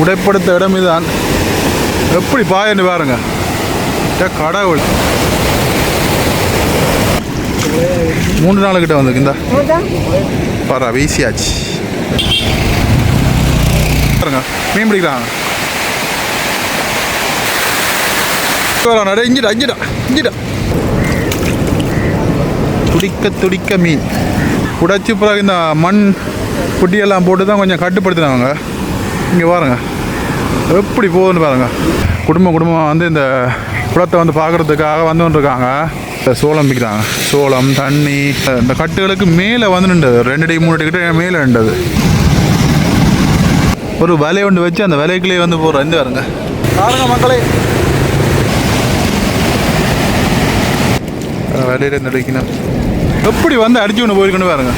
உடைப்படுத்த இடம் இதுதான் எப்படி பாயன்னு பாருங்க. ஏ, கடவுள். மூன்று நாள் கிட்ட இந்த பரா வீசியாச்சு. பாருங்க மீன் பிடிக்கிறாங்க. வரான் அடே இஞ்சிடா இஞ்சிடா இஞ்சிடா துடிக்க துடிக்க மீன். உடைச்சி பிறகு இந்த மண் குட்டியெல்லாம் போட்டு தான் கொஞ்சம் கட்டுப்படுத்தினாங்க. இங்கே பாருங்க. எப்படி போகுதுன்னு பாருங்க. குடும்பம் குடும்பம் வந்து இந்த குளத்தை வந்து பார்க்குறதுக்காக வந்து இருக்காங்க இந்த சோளம் விற்கிறாங்க சோளம் தண்ணி இந்த கட்டுகளுக்கு மேலே வந்து நின்றது. ரெண்டு அடி மூணு அடி கிட்ட மேலே நின்றது. ஒரு வலை ஒன்று வச்சு அந்த வலைக்குள்ளேயே வந்து போகிறோம் இந்த பாருங்க. பாருங்க மக்களே. வலையில இருந்து அடிக்கணும் எப்படி வந்து அடிச்சு கொண்டு போயிருக்கணும் பாருங்க.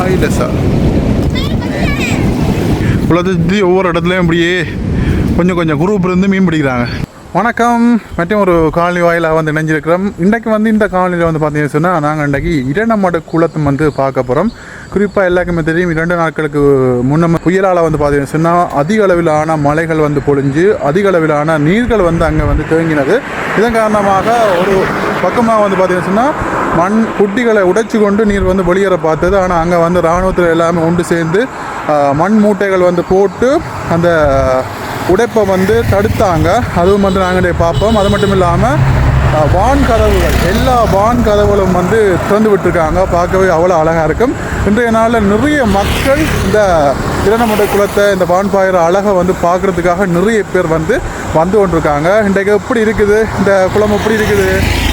ஹைலஸா குளத்தை சுற்றி ஒவ்வொரு இடத்துலையும் இப்படியே கொஞ்சம் கொஞ்சம் குரூப் இருந்து மீன் பிடிக்கிறாங்க. வணக்கம். மற்றும் ஒரு காலனி வாயிலாக வந்து இணைஞ்சிருக்கிறோம். இன்றைக்கு வந்து இந்த காலனியில் வந்து பார்த்தீங்கன்னு சொன்னால் நாங்கள் இன்றைக்கு இரண்டமடு குளத்தை வந்து பார்க்க போகிறோம் குறிப்பாக எல்லாருக்குமே தெரியும் இரண்டு நாட்களுக்கு முன்னே புயலால் வந்து பார்த்தீங்கன்னு சொன்னால் அதிக அளவிலான மலைகள் வந்து பொழிஞ்சு அதிக அளவிலான நீர்கள் வந்து அங்கே வந்து தேங்கினது. இதன் காரணமாக ஒரு பக்கமாக வந்து பார்த்தீங்கன்னு சொன்னால் மண் குட்டிகளை உடைச்சு கொண்டு நீர் வந்து வெளியேற பார்த்தது. ஆனால் அங்கே வந்து இராணுவத்தில் எல்லாமே ஒன்று சேர்ந்து மண் மூட்டைகள் வந்து போட்டு அந்த உடைப்பை வந்து தடுத்தாங்க. அதுவும் வந்து நாங்கள் பார்ப்போம். அது மட்டும் இல்லாமல் வான் கதவுகள் எல்லா வான் கதவுகளும் வந்து திறந்து விட்டுருக்காங்க பார்க்கவே அவ்வளோ அழகாக இருக்கும். இன்றைய நாளில் நிறைய மக்கள் இந்த இரண்டமட குளத்தை இந்த வான்பாயிர அழகை வந்து பார்க்குறதுக்காக நிறைய பேர் வந்து வந்து கொண்டிருக்காங்க. இன்றைக்கு எப்படி இருக்குது? இந்த குளம் எப்படி இருக்குது?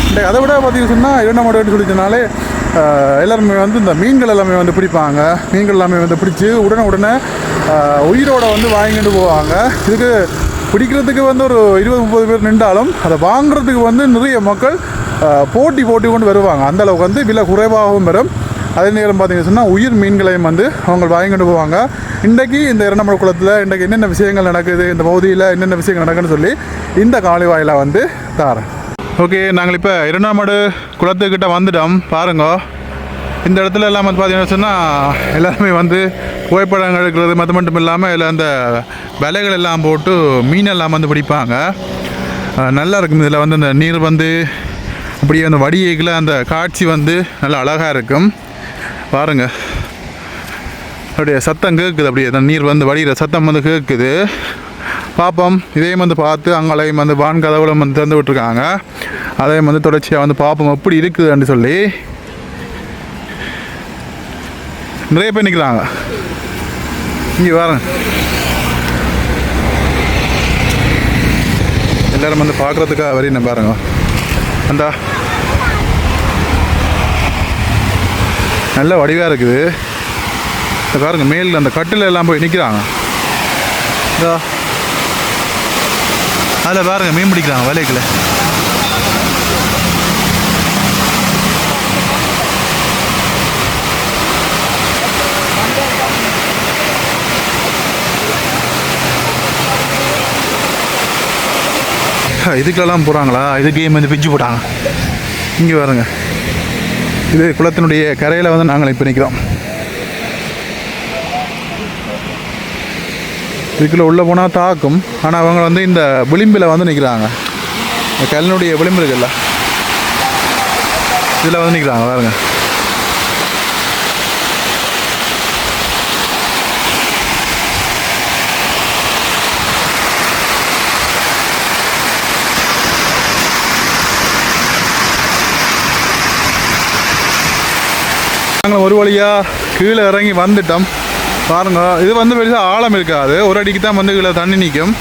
இன்றைக்கு அதை விட பார்த்தீங்கன்னு சொன்னால் இரண்டமடன்னு சொல்லிச்சனாலே எல்லாருமே வந்து இந்த மீன்கள் எல்லாமே வந்து பிடிப்பாங்க. மீன்கள் எல்லாமே வந்து பிடிச்சி உடனே உடனே உயிரோடு வந்து வாங்கிட்டு போவாங்க. இதுக்கு பிடிக்கிறதுக்கு வந்து ஒரு இருபது முப்பது பேர் நின்றாலும் அதை வாங்குறதுக்கு வந்து நிறைய மக்கள் போட்டி போட்டி கொண்டு வருவாங்க. அந்த அளவுக்கு வந்து விலை குறைவாகவும் வரும். அதே நேரம் பார்த்தீங்கன்னு சொன்னால் உயிர் மீன்களையும் வந்து அவங்க வாங்கிட்டு போவாங்க. இன்றைக்கு இந்த இரண்டமட குளத்தில் இன்றைக்கு என்னென்ன விஷயங்கள் நடக்குது இந்த பகுதியில் என்னென்ன விஷயங்கள் நடக்குதுன்னு சொல்லி இந்த காலை வாயிலாக வந்து தாரேன். ஓகே நாங்கள் இப்போ இரண்டாமடு குளத்துக்கிட்ட வந்துட்டோம். பாருங்க. இந்த இடத்துல எல்லாம் வந்து பார்த்தீங்கன்னு சொன்னால் எல்லாருமே வந்து புகைப்படங்கள் எடுக்கிறது மற்ற மட்டும் இல்லாமல் இதில் அந்த விலைகள் எல்லாம் போட்டு மீன் எல்லாம் வந்து பிடிப்பாங்க. நல்லா இருக்கும். இதில் வந்து அந்த நீர் வந்து அப்படியே அந்த வடியைக்கில் அந்த காட்சி வந்து நல்லா அழகாக இருக்கும். பாருங்கள் அப்படியே சத்தம் கேட்குது அப்படியே. அந்த நீர் வந்து வடிகிற சத்தம் வந்து கேட்குது பார்ப்போம் இதையும் வந்து பார்த்து அங்களையும் வந்து வான் கதவுகளும் வந்து திறந்து விட்டுருக்காங்க. அதையும் வந்து தொடர்ச்சியாக வந்து பார்ப்போம். எப்படி இருக்குதுன்னு சொல்லி. நிறைய பேர் நிற்கிறாங்க இங்கே வரேன். எல்லாரும் வந்து பார்க்குறதுக்காக வரீங்க பாருங்க. அந்த. நல்ல வடிவாக இருக்குது. இந்த பாருங்க மேல் அந்த கட்டில் எல்லாம் போய் நிற்கிறாங்க இதோ அதில் பாருங்க மீன் பிடிக்கிறாங்க வலைக்குள்ள இதுக்கெல்லாம் போகிறாங்களா இது கேம் வந்து பிஞ்சு போட்டாங்க. இங்கே பாருங்க. இது குளத்தினுடைய கரையில் வந்து நாங்கள் இப்போ நிற்கிறோம் இதுக்குள்ளே உள்ளே போனால் தாக்கும். ஆனால் அவங்க வந்து இந்த விளிம்பில் வந்து நிற்கிறாங்க இந்த கல்லினுடைய விளிம்பு இருக்குல்ல. இதில் வந்து நிற்கிறாங்க பாருங்கள் நாங்கள் ஒரு வழியாக கீழே இறங்கி வந்துட்டோம். பாருங்க இது வந்து பெருசாக ஆழம் இருக்காது. ஒரு அடிக்கு தான் வந்து கீழே தண்ணி நிற்கும்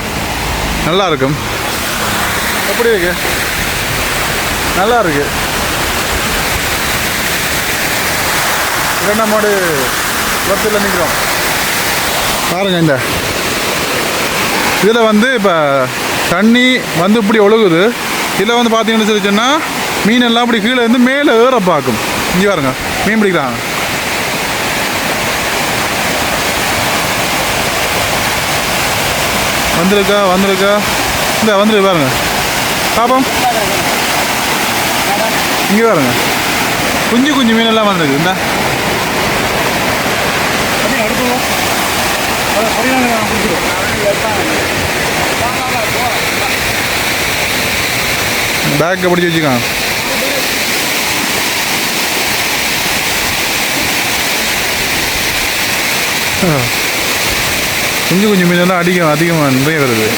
நல்லா இருக்கும். எப்படி இருக்கு? நல்லா இருக்கு. இரண்டாம் மாடு வத்தில் நிற்கிறோம் பாருங்க இந்த. இதில் வந்து இப்போ தண்ணி வந்து இப்படி ஒழுகுது. இதில் வந்து பார்த்தீங்கன்னு சொல்லி சொன்னால் மீன் எல்லாம் இப்படி கீழே இருந்து மேலே ஏற பார்க்கும். இங்கே பாருங்கள் மீன் பிடிக்கலாம். வந்திருக்கா வந்திருக்கா? இந்த வந்துருக்கு பாருங்க. பாப்போம். இங்கே பாருங்க. குஞ்சு குஞ்சு மீன் எல்லாம் வந்திருக்கு. இந்த. பேக்கை பிடிச்சி வச்சுக்கான் கொஞ்சம் கொஞ்சம் மீன் தான் அதிகம் அதிகமாக நிறைய வருது.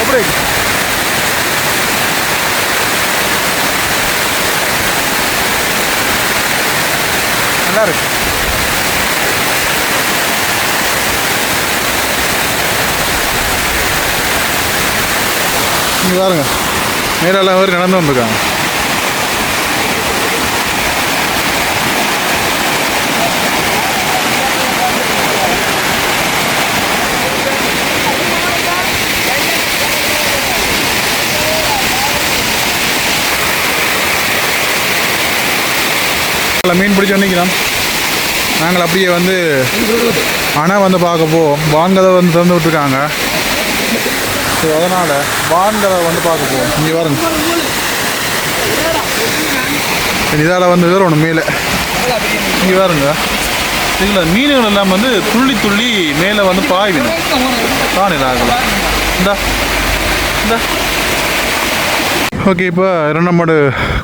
எப்படி நல்லா இருக்கு. இங்க பாருங்க. மேலால் அவர் நடந்து வந்திருக்காங்க மீன் பிடிச்சி நிற்கிறோம் நாங்கள் அப்படியே வந்து அணை வந்து பார்க்க போவோம் வந்து திறந்து விட்டுருக்காங்க ஸோ அதனால் வான்களை வந்து பார்க்க போவோம். இங்கே பாருங்க. இதால் வந்து வேறு ஒன்று மேலே. இங்கே பாருங்க. இதில் மீன்கள் எல்லாம் வந்து துள்ளி துள்ளி மேலே வந்து பாய்விடும் காணில் ஆகலாம் இந்தா இந்தா. ஓகே இப்போ இரண்டமாடு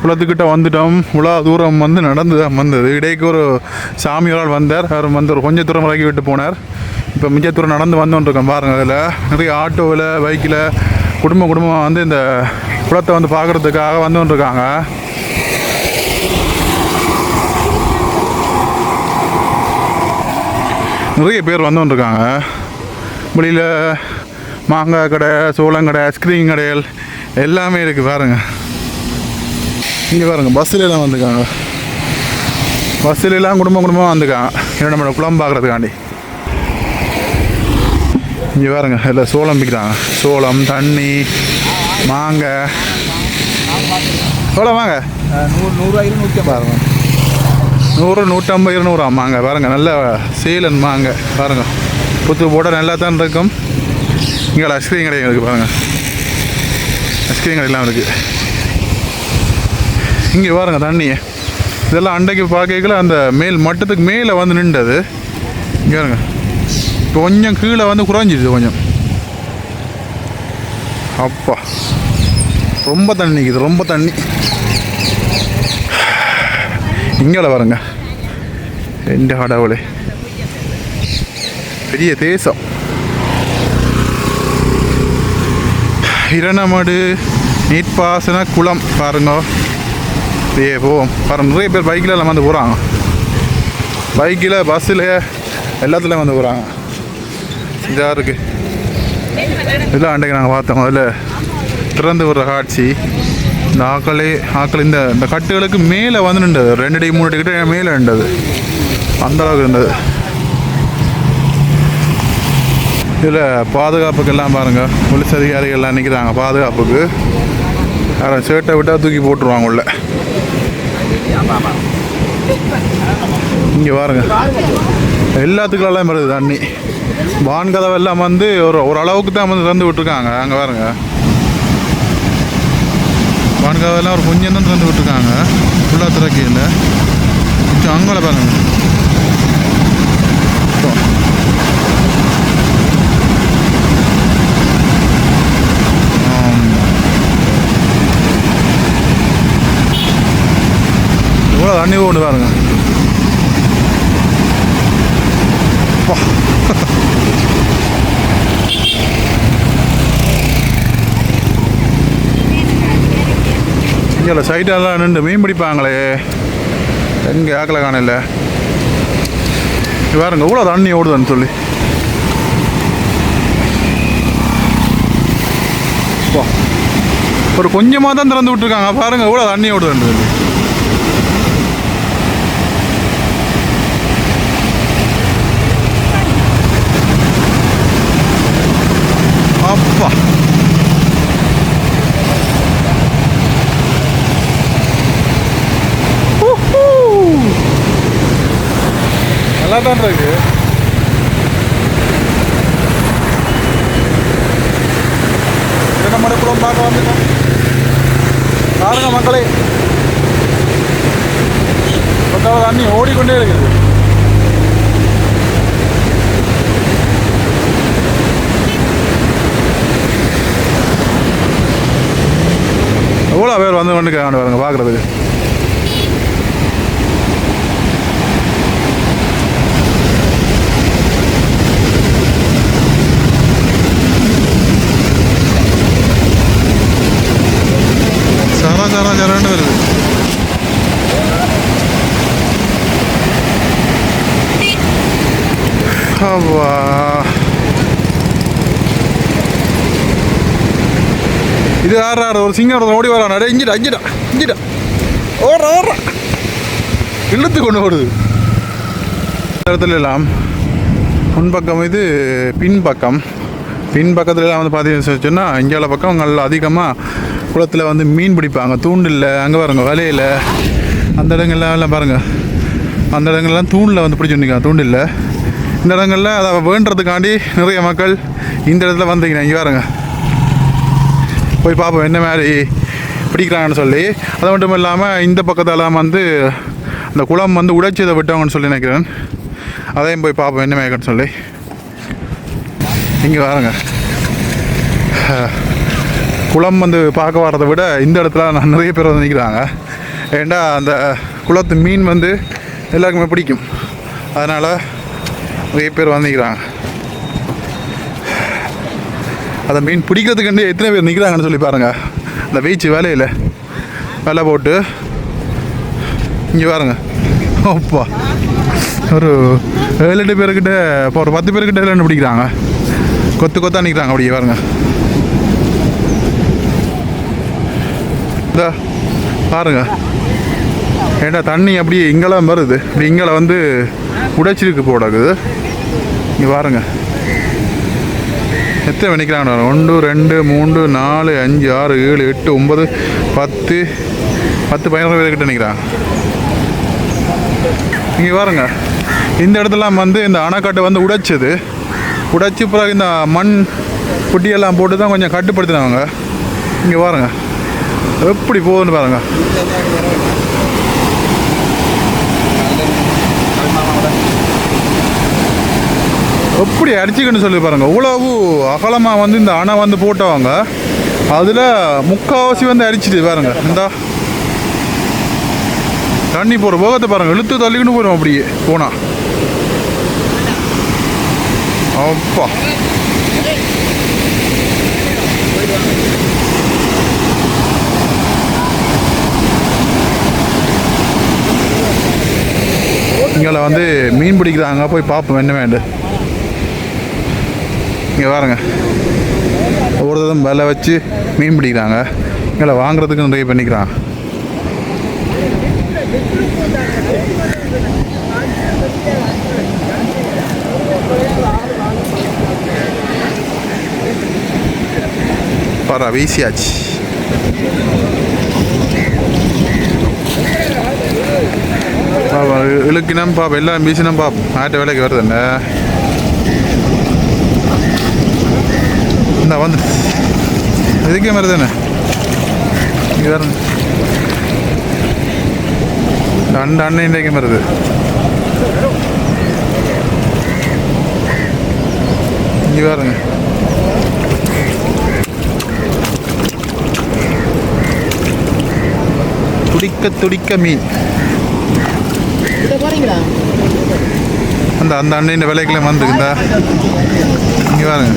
குளத்துக்கிட்ட வந்துட்டோம். உலா தூரம் வந்து நடந்து தான் வந்தது. இடைக்கு ஒரு சாமியோரால் வந்தார். அவர் வந்து ஒரு கொஞ்சம் தூரம் இறக்கி விட்டு போனார். இப்போ மிச்ச தூரம் நடந்து வந்துருக்கோம் பாருங்கள் அதில். நிறைய ஆட்டோவில் பைக்கில் குடும்ப குடும்பம் வந்து இந்த குளத்தை வந்து பார்க்குறதுக்காக வந்துருக்காங்க நிறைய பேர் வந்துருக்காங்க வெளியில் மாங்காய் கடை சோளங்கடை ஐஸ்கிரீம் கடைகள் எல்லாமே இருக்குது பாருங்க. இங்கே பாருங்க பஸ்ஸில் எல்லாம் வந்துருக்காங்க. பஸ்ஸில் எல்லாம் குடும்பம் குடும்பமாக வந்துருக்காங்க. என்னோட குளம் பார்க்குறதுக்காண்டி. இங்கே பாருங்க இதில் சோளம் விற்கிறாங்க சோளம் தண்ணி மாங்காய் எவ்வளோ வாங்க. நூறு நூறுரூவா நூற்றி பாருங்க நூறு நூற்றம்பது இருநூறா. மாங்க. பாருங்க நல்ல சீலன் மாங்க. பாருங்க. புத்து போட நல்லா தான் இருக்கும். இங்கே ஐஸ்கிரீம் கடை இருக்குது பாருங்கள் ஐஸ்கிரீம் கடையெல்லாம் இருக்குது இங்கே பாருங்கள் தண்ணி இதெல்லாம் அண்டைக்கு பார்க்கல அந்த மேல் மட்டத்துக்கு மேலே வந்து நின்றது. இங்கே பாருங்கள் கொஞ்சம் கீழே வந்து குறைஞ்சிடுது கொஞ்சம். அப்பா. ரொம்ப தண்ணி இது ரொம்ப தண்ணி. இங்கே பாருங்க. ரெண்டு கடவுளே. பெரிய தேசம். இரணமடு நீர்ப்பாசன குளம் பாருங்க. ஏ போவோம். பாருங்க நிறைய பேர் பைக்கில் எல்லாம் வந்து போகிறாங்க பைக்கில் பஸ்ஸில் எல்லாத்துலேயும் வந்து போகிறாங்க இதாக இருக்குது இதெல்லாம் அன்றைக்கு நாங்கள் பார்த்தோம். அதில் திறந்து விடுற காட்சி. இந்த ஆக்களே ஆக்கள் இந்த இந்த கட்டுகளுக்கு மேலே வந்து நின்றது. ரெண்டு அடி மூணு கிட்ட மேலே நின்றது. அந்த அளவுக்கு இருந்தது. இதில் பாதுகாப்புக்கெல்லாம் பாருங்கள் போலீஸ் அதிகாரிகள்லாம் நிற்கிறாங்க பாதுகாப்புக்கு. யாரும் ஷர்ட்டை விட்டால் தூக்கி போட்டுருவாங்க உள்ள. இங்கே பாருங்க. எல்லாத்துக்குள்ளெல்லாம் வருது தண்ணி. வான் கதவெல்லாம் வந்து ஒரு ஓரளவுக்கு தான் வந்து திறந்து விட்டுருக்காங்க. அங்கே பாருங்க. வான்கதவெல்லாம் ஒரு கொஞ்சம் தான் திறந்து விட்டுருக்காங்க. ஃபுல்லாக திறக்கையில் கொஞ்சம் அங்கே பாருங்க. இவ்வளோ தண்ணி ஒன்று பாருங்க. இல்லை இங்கே சைட்டெல்லாம் நின்று மீன் பிடிப்பாங்களே. எங்கே ஆக்கலை காணல. வேறுங்க பாருங்க இவ்வளோ தண்ணி ஓடுதுன்னு சொல்லி. ஒரு கொஞ்சமாக தான் திறந்து விட்டுருக்காங்க. பாருங்க இவ்வளோ தண்ணி ஓடுதுன்னு சொல்லி. நல்லா தான் இருக்கு மறுபுறம் பார்க்க வந்துட்டோம். பாருங்க மக்களே. பக்காவது தண்ணி ஓடிக்கொண்டே இருக்குது. எவ்வளோ பேர் வந்து கொண்டு பாருங்க பார்க்குறதுக்கு. ஆடுறாரு ஒரு சிங்கம் ஒருத்தன் ஓடி வரான்? அடே இஞ்சிடா இஞ்சிடா இஞ்சிடா ஓடுற ஓடுற. இழுத்து கொண்டு ஓடுது. இடத்துல எல்லாம் முன்பக்கம் இது பின்பக்கம். பின்பக்கத்துல எல்லாம் வந்து பார்த்தீங்கன்னு சொன்னால் இந்தியாவில் பக்கம் நல்லா அதிகமாக குளத்தில் வந்து மீன் பிடிப்பாங்க. தூண்டில் அங்கே பாருங்க வலையில். அந்த இடங்கள்லாம் எல்லாம் பாருங்கள் அந்த இடங்கள்லாம் தூணில் வந்து பிடிச்சிருந்தீங்க தூண்டில் இந்த இடங்களில் அதை வேண்டுறதுக்காண்டி நிறைய மக்கள் இந்த இடத்துல வந்தீங்கன்னா இங்கே பாருங்க. போய் பார்ப்போம் என்ன மாதிரி பிடிக்கிறாங்கன்னு சொல்லி. அது மட்டும் இல்லாமல் இந்த பக்கத்தெல்லாம் வந்து அந்த குளம் வந்து உடைச்சதை விட்டவங்கன்னு சொல்லி நினைக்கிறேன். அதையும் போய் பார்ப்போம் என்ன மேய்க்கன்னு சொல்லி. இங்கே வாருங்க. குளம் வந்து பார்க்க வரதை விட இந்த இடத்துல நான் நிறைய பேர் வந்து நிற்கிறாங்க ஏண்டா அந்த குளத்து மீன் வந்து எல்லாருக்குமே பிடிக்கும். அதனால் நிறைய பேர் வந்து நிற்கிறாங்க அதை மீன் பிடிக்கிறதுக்கு எத்தனை பேர் நிற்கிறாங்கன்னு சொல்லி பாருங்கள் அந்த பீச்சு வேலையில். வேலை போட்டு இங்கே பாருங்க. அப்பா. ஒரு ஏழு எட்டு பேர்கிட்ட இப்போ ஒரு பத்து பேர்கிட்ட என்ன பிடிக்கிறாங்க. கொத்து கொத்தா நிற்கிறாங்க அப்படியே பாருங்க. இந்த பாருங்க. ஏண்டா தண்ணி அப்படியே இங்கெல்லாம் வருது. இப்படி இங்கே வந்து உடைச்சிருக்கு போடாக்குது இங்கே பாருங்கள் எத்தனை நிற்கிறாங்க ஒன்று ரெண்டு மூன்று நாலு அஞ்சு ஆறு ஏழு எட்டு ஒன்பது பத்து பத்து பதினோரு பேர்கிட்ட நிற்கிறான் இங்கே பாருங்க. இந்த இடத்துலாம் வந்து இந்த அணைக்கட்டை வந்து உடைச்சது. உடைச்சி பிறகு இந்த மண் குட்டியெல்லாம் போட்டு தான் கொஞ்சம் கட்டுப்படுத்தினவங்க இங்கே பாருங்க. எப்படி போகுதுன்னு பாருங்கள் எப்படி அடிச்சுக்கன்னு சொல்லி பாருங்க. இவ்வளவு அகலமாக வந்து இந்த அணை வந்து போட்டவங்க அதில் முக்கால்வாசி வந்து அடிச்சிட்டு பாருங்க. இந்த. தண்ணி போகிற போகத்தை பாருங்க. இழுத்து தள்ளிக்கிட்டு போயிடும் அப்படியே போனா. அப்பா. இங்கே வந்து மீன் பிடிக்கிறாங்க. போய் பார்ப்போம் என்ன வேண்டு. இங்கே பாருங்க. ஒவ்வொருத்தரும் விலை வச்சு மீன் பிடிக்கிறாங்க. இங்கே வாங்குறதுக்கு நிறைய பண்ணிக்கிறான் பாரா வீசியாச்சு. பாப்பா இழுக்கினம் பாப்பா எல்லாம் வீசினம் பாப்பா ஆட்ட வேலைக்கு வருது இந்த வந்து. இதுக்கே மாதிரி தானே? இங்கே வேறு ரெண்டு அண்ணன் இன்றைக்கு வருது. இங்கே பாருங்க. துடிக்க துடிக்க மீன். அந்த அந்த அண்ணன் விலைக்குள்ள வந்துருக்குதா இங்கே பாருங்க.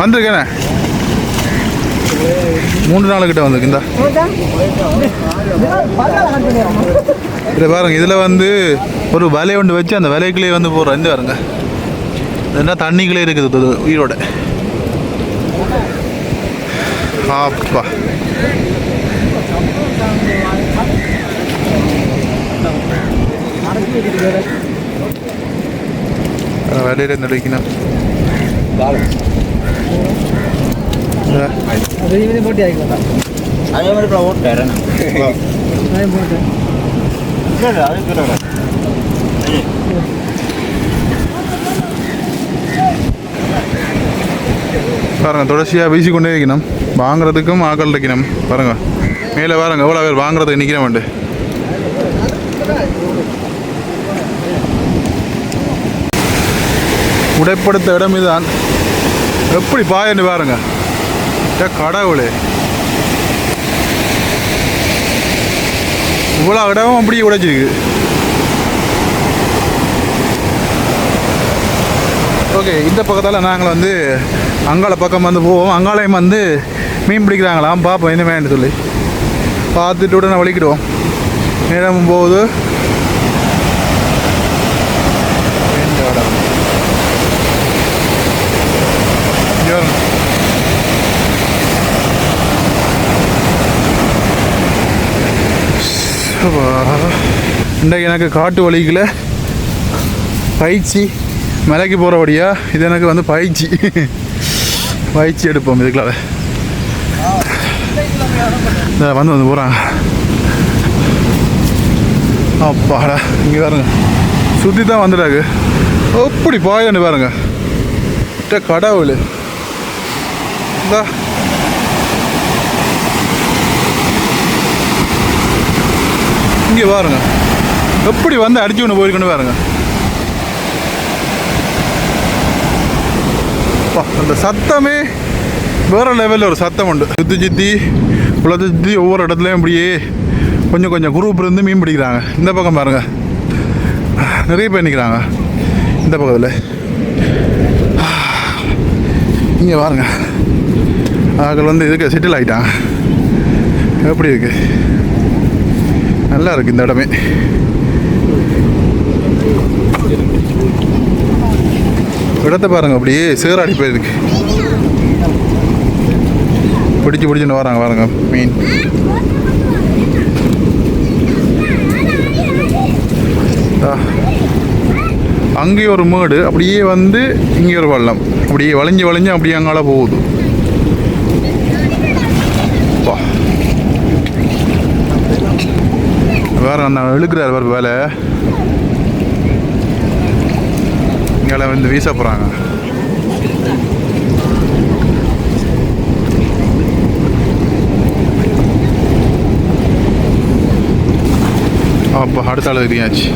வந்திருக்கேனே. மூன்று நாள் கிட்ட வந்திருக்கு இந்த இதில் பாருங்க இதில் வந்து ஒரு வலை ஒன்று வச்சு அந்த வலைக்குள்ளே வந்து போடுறோம் இந்த பாருங்க. என்ன தண்ணிக்குள்ளே இருக்குது உயிரோட. அப்பா. வலையில் நடிக்கணும் போட்டி ஆகிக்கலாம் அதே மாதிரி பாருங்க தொடர்ச்சியாக வீசிக்கொண்டே இருக்கணும். வாங்குறதுக்கும் ஆக்கள் இருக்கணும் பாருங்க. மேலே பாருங்க எவ்வளோ பேர் வாங்குறதுக்கு நிற்கிறேன் வேண்டு உடைப்படுத்த இடம் இதுதான். எப்படி பாயன்னு பாருங்க. கடவுள். இவ்வளோ இடமும் அப்படியே உடைச்சிருக்கு. ஓகே இந்த பக்கத்தால் நாங்கள் வந்து அங்காள பக்கம் வந்து போவோம். அங்காளையும் வந்து மீன் பிடிக்கிறாங்களாம். பார்ப்போம் என்ன வேணும்னு சொல்லி. பார்த்துட்டு உடனே வலிக்கிடுவோம். நேரம் போகுது இந்த இடம். இங்க பாருங்க. அப்பா. இன்றைக்கு எனக்கு காட்டு வழிகளை பயிற்சி மலைக்கு போகிற வழியா? இது எனக்கு வந்து பயிற்சி. பயிற்சி எடுப்போம் இதுக்குள்ள. இந்த வந்து வந்து போகிறாங்க அப்பாடா இங்கே பாருங்க. சுற்றி தான் வந்துடாங்க அப்படி பாயன்னு பாருங்க. கடவுள். இந்தா. இங்கே பாருங்க. எப்படி வந்து அடிச்சு ஒன்று போயிருக்குன்னு பாருங்க. அப்பா, அந்த சத்தமே வேற லெவலில் ஒரு சத்தம் உண்டு. சுற்றி சுற்றி குளத்தை சுற்றி ஒவ்வொரு இடத்துலையும் அப்படியே கொஞ்சம் கொஞ்சம் குரூப் இருந்து மீன் பிடிக்கிறாங்க. இந்த பக்கம் பாருங்க. நிறைய பேர் நிற்கிறாங்க இந்த பக்கத்தில். இங்கே பாருங்க. ஆக்கள் வந்து இதுக்கு செட்டில் ஆகிட்டாங்க எப்படி இருக்குது நல்லா இருக்கு இந்த இடமே. இடத்த பாருங்க அப்படியே சேராடி போயிருக்கு. பிடிச்சு பிடிச்சுன்னு வராங்க பாருங்க மீன். அங்கேயும் ஒரு மேடு அப்படியே வந்து இங்கே ஒரு வள்ளம். அப்படியே வளைஞ்சு வளைஞ்சு அப்படியே அங்கால போகுது. வேற நான் இழுக்கிறார் வேறு வேலை. இங்கே வந்து வீச போகிறாங்க அப்போ அடுத்த ஆள் இருக்கியாச்சு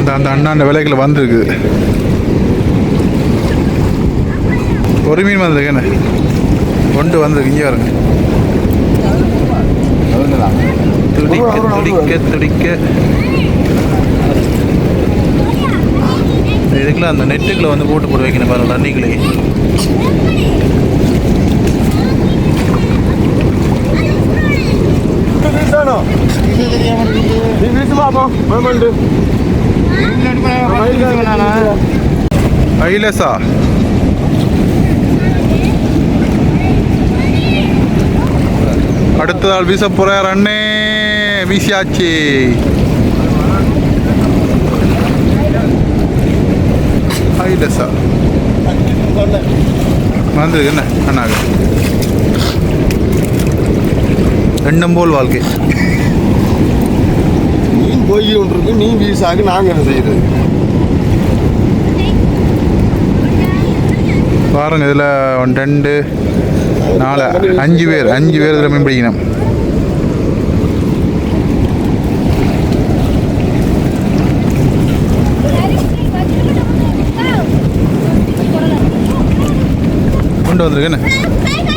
இந்த அந்த அண்ணா அந்த விலைகள் வந்திருக்கு. ஒரு மீன் வந்திருக்கு என்ன? கொண்டு வந்திருக்கு இங்கே வருங்க துடிக்க துடிக்க துடிக்க. இதுக்குள்ள அந்த நெட்டுக்குள்ள வந்து போட்டு போட்டு வைக்கணும் பாருங்க தண்ணிக்குள்ளே ஐலசா அடுத்த நாள் வீச போறார் அண்ணே. வீசியாச்சு. ஐலசா வந்திருக்கு என்ன? அண்ணா ரெண்டும் போல் வாழ்க்கை. நீ போய் ஒன்றிருக்கு நீ வீசாக நாங்கள் என்ன செய்யறது? பாருங்க இதில் ஒன்று ரெண்டு நாலு அஞ்சு பேர் அஞ்சு பேர் இதில் மீன் பிடிக்கணும். கொண்டு வந்திருக்கு என்ன?